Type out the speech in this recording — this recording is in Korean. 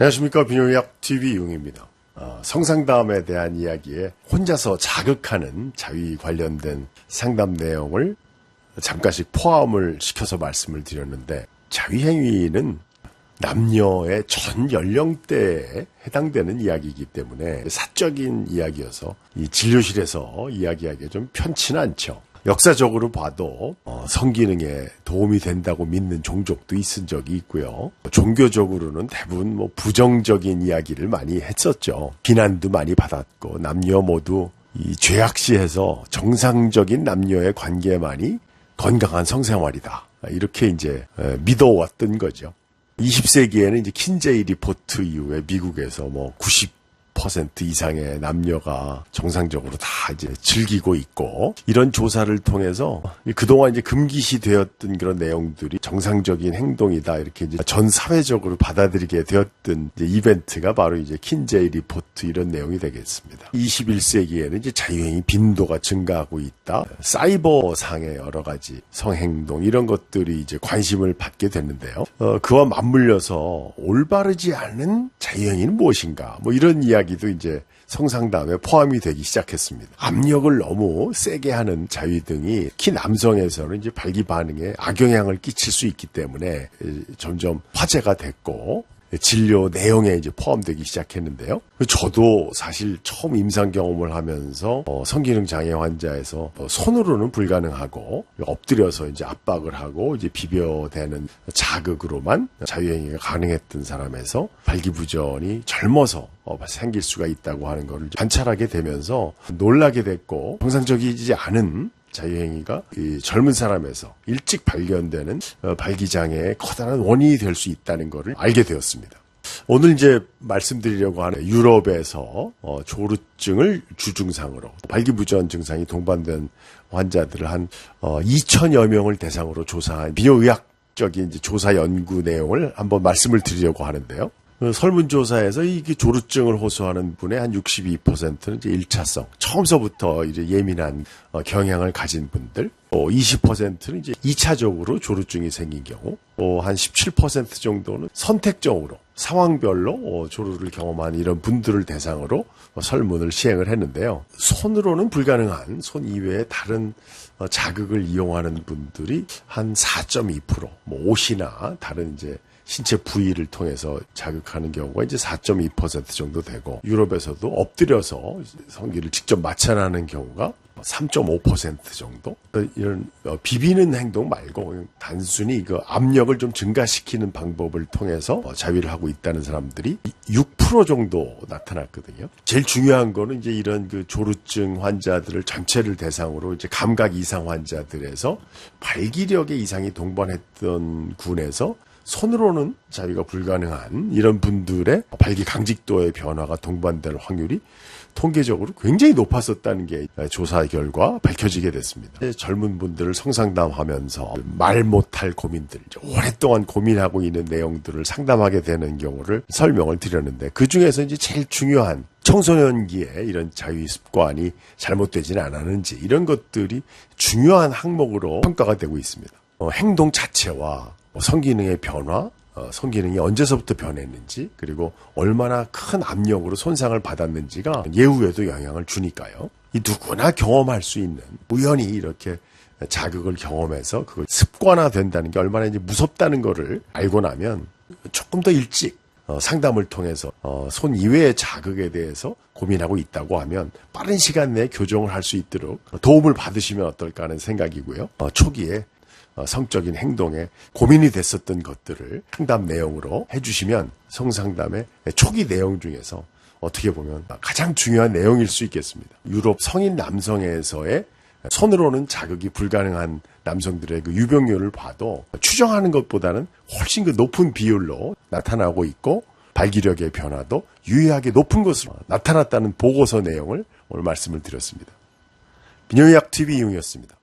안녕하십니까 비뇨의학 TV 이용입니다. 어, 성상담에 대한 이야기에 혼자서 자극하는 자위 관련된 상담 내용을 잠깐씩 포함을 시켜서 말씀을 드렸는데 자위 행위는 남녀의 전 연령대에 해당되는 이야기이기 때문에 사적인 이야기여서 이 진료실에서 이야기하기에 좀 편치는 않죠. 역사적으로 봐도 어, 성기능에 도움이 된다고 믿는 종족도 있은 적이 있고요. 종교적으로는 대부분 뭐 부정적인 이야기를 많이 했었죠. 비난도 많이 받았고 남녀 모두 이 죄악시해서 정상적인 남녀의 관계만이 건강한 성생활이다. 이렇게 이제 믿어왔던 거죠. 20세기에는 이제 킨제이 리포트 이후에 미국에서 뭐 90, 50% 이상의 남녀가 정상적으로 다 이제 즐기고 있고 이런 조사를 통해서 그동안 이제 금기시 되었던 그런 내용들이 정상적인 행동이다 이렇게 이제 전 사회적으로 받아들이게 되었던 이벤트가 바로 이제 킨제이 리포트 이런 내용이 되겠습니다. 21세기에는 이제 자유행위 빈도가 증가하고 있다. 사이버 상의 여러 가지 성행동 이런 것들이 이제 관심을 받게 됐는데요. 어, 그와 맞물려서 올바르지 않은 자유행위는 무엇인가 뭐 이런 이야기 이야기도 이제 성상담에 포함이 되기 시작했습니다. 압력을 너무 세게 하는 자위 등이 특히 남성에서는 이제 발기 반응에 악영향을 끼칠 수 있기 때문에 점점 화제가 됐고 진료 내용에 이제 포함되기 시작했는데요. 저도 사실 처음 임상 경험을 하면서 어, 성기능 장애 환자에서 어, 손으로는 불가능하고 엎드려서 이제 압박을 하고 이제 비벼대는 자극으로만 자유행위가 가능했던 사람에서 발기부전이 젊어서 어, 생길 수가 있다고 하는 것을 관찰하게 되면서 놀라게 됐고 정상적이지 않은 자유행위가 젊은 사람에서 일찍 발견되는 어, 발기장애의 커다란 원인이 될 수 있다는 것을 알게 되었습니다. 오늘 이제 말씀드리려고 하는 유럽에서 어, 조루증을 주증상으로 발기부전 증상이 동반된 환자들을 한 어, 2천여 명을 대상으로 조사한 비뇨의학적인 조사 연구 내용을 한번 말씀을 드리려고 하는데요. 그 설문조사에서 이게 조루증을 호소하는 분의 한 62%는 이제 1차성, 처음서부터 이제 예민한 어, 경향을 가진 분들, 어, 20%는 이제 2차적으로 조루증이 생긴 경우, 어, 한17% 정도는 선택적으로 상황별로 어, 조루를 경험한 이런 분들을 대상으로 어, 설문을 시행을 했는데요. 손으로는 불가능한 손 이외의 다른 어, 자극을 이용하는 분들이 한 4.2%, 뭐 옷이나 다른 이제 신체 부위를 통해서 자극하는 경우가 이제 4.2% 정도 되고 유럽에서도 엎드려서 성기를 직접 마찰하는 경우가 3.5% 정도 이런 어, 비비는 행동 말고 단순히 그 압력을 좀 증가시키는 방법을 통해서 어, 자위를 하고 있다는 사람들이 6% 정도 나타났거든요. 제일 중요한 거는 이제 이런 그 조루증 환자들을 전체를 대상으로 이제 감각 이상 환자들에서 발기력의 이상이 동반했던 군에서 손으로는 자위가 불가능한 이런 분들의 발기 강직도의 변화가 동반될 확률이 통계적으로 굉장히 높았었다는 게 조사 결과 밝혀지게 됐습니다. 젊은 분들을 성상담하면서 말 못할 고민들, 오랫동안 고민하고 있는 내용들을 상담하게 되는 경우를 설명을 드렸는데 그 중에서 이제 제일 중요한 청소년기에 이런 자위 습관이 잘못되지는 않았는지 이런 것들이 중요한 항목으로 평가가 되고 있습니다. 어, 행동 자체와 뭐 성기능의 변화, 어, 성기능이 언제서부터 변했는지, 그리고 얼마나 큰 압력으로 손상을 받았는지가 예후에도 영향을 주니까요. 이 누구나 경험할 수 있는 우연히 이렇게 자극을 경험해서 그걸 습관화된다는 게 얼마나 이제 무섭다는 거를 알고 나면 조금 더 일찍 어, 상담을 통해서 어, 손 이외의 자극에 대해서 고민하고 있다고 하면 빠른 시간 내에 교정을 할 수 있도록 도움을 받으시면 어떨까 하는 생각이고요. 어, 초기에 어, 성적인 행동에 고민이 됐었던 것들을 상담 내용으로 해주시면 성상담의 초기 내용 중에서 어떻게 보면 가장 중요한 내용일 수 있겠습니다. 유럽 성인 남성에서의 손으로는 자극이 불가능한 남성들의 그 유병률을 봐도 추정하는 것보다는 훨씬 그 높은 비율로 나타나고 있고 발기력의 변화도 유의하게 높은 것으로 나타났다는 보고서 내용을 오늘 말씀을 드렸습니다. 비뇨의학 TV 이용이었습니다.